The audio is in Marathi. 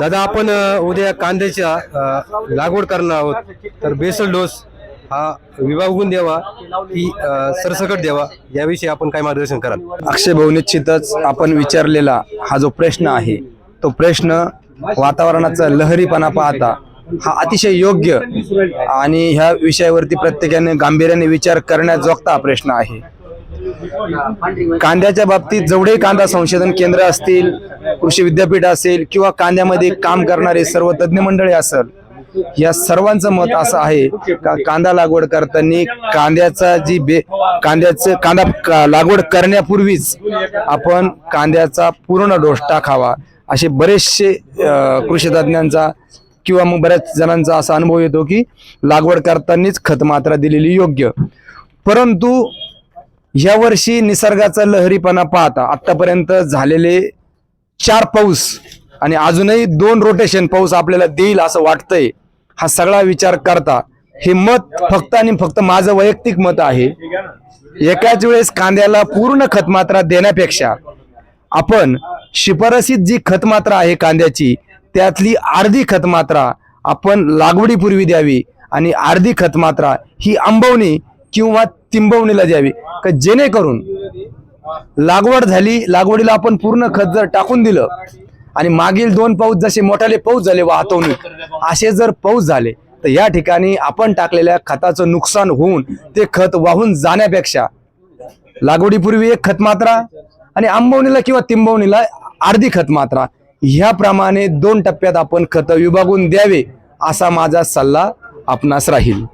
दादा आपण उद्या कांद्याच्या लागवड करणार आहोत. तर बेसल डोस हा विभागून द्यावा की सरसकट द्यावा याविषयी आपण काय मार्गदर्शन कराल. अक्षय भाऊ निश्चितच आपण विचारलेला हा जो प्रश्न आहे तो प्रश्न वातावरणाचा लहरीपणा पाहता हा अतिशय योग्य आणि ह्या विषयावरती प्रत्येकाने गांभीर्याने विचार करण्याजोगता हा प्रश्न आहे. कांद्याच्या बाबतीत जेवढे कांदा संशोधन केंद्र असतील कृषी विद्यापीठ असेल किंवा कांद्यामध्ये काम करणारे सर्व तज्ज्ञ मंडळी असेल या सर्वांचं मत असं आहे का कांदा लागवड करताना कांद्याचा जी बे कांद्याचं कांदा का- लागवड करण्यापूर्वीच आपण कांद्याचा पूर्ण डोस टाकावा असे बरेचसे कृषी तज्ज्ञांचा किंवा मग बऱ्याच जणांचा असा अनुभव येतो की लागवड करतानाच खत मात्रा दिलेली योग्य. परंतु या वर्षी निसर्गाचा लहरीपणा पाहता आतापर्यंत झालेले चार पाऊस आणि अजूनही दोन रोटेशन पाऊस आपल्याला देईल असं वाटतंय हा सगळा विचार करता. हे मत फक्त आणि फक्त माझं वैयक्तिक मत आहे. एकाच वेळेस कांद्याला पूर्ण खतमात्रा देण्यापेक्षा आपण शिफारसीत जी खतमात्रा आहे कांद्याची त्यातली अर्धी खतमात्रा आपण लागवडीपूर्वी द्यावी आणि अर्धी खतमात्रा ही आंबवणी किंवा तिंबवणीला द्यावी. का जेणेकरून लागवड झाली लागवडीला आपण पूर्ण खत जर टाकून दिलं आणि मागील दोन पाऊस जसे मोठाले पाऊस झाले वाहतवणूक असे जर पाऊस झाले तर या ठिकाणी आपण टाकलेल्या खताचं नुकसान होऊन ते खत वाहून जाण्यापेक्षा लागवडीपूर्वी एक खत मात्रा आणि आंबवणीला किंवा तिंबवणीला अर्धी खत मात्रा ह्याप्रमाणे दोन टप्प्यात आपण खत विभागून द्यावे असा माझा सल्ला आपणास राहील.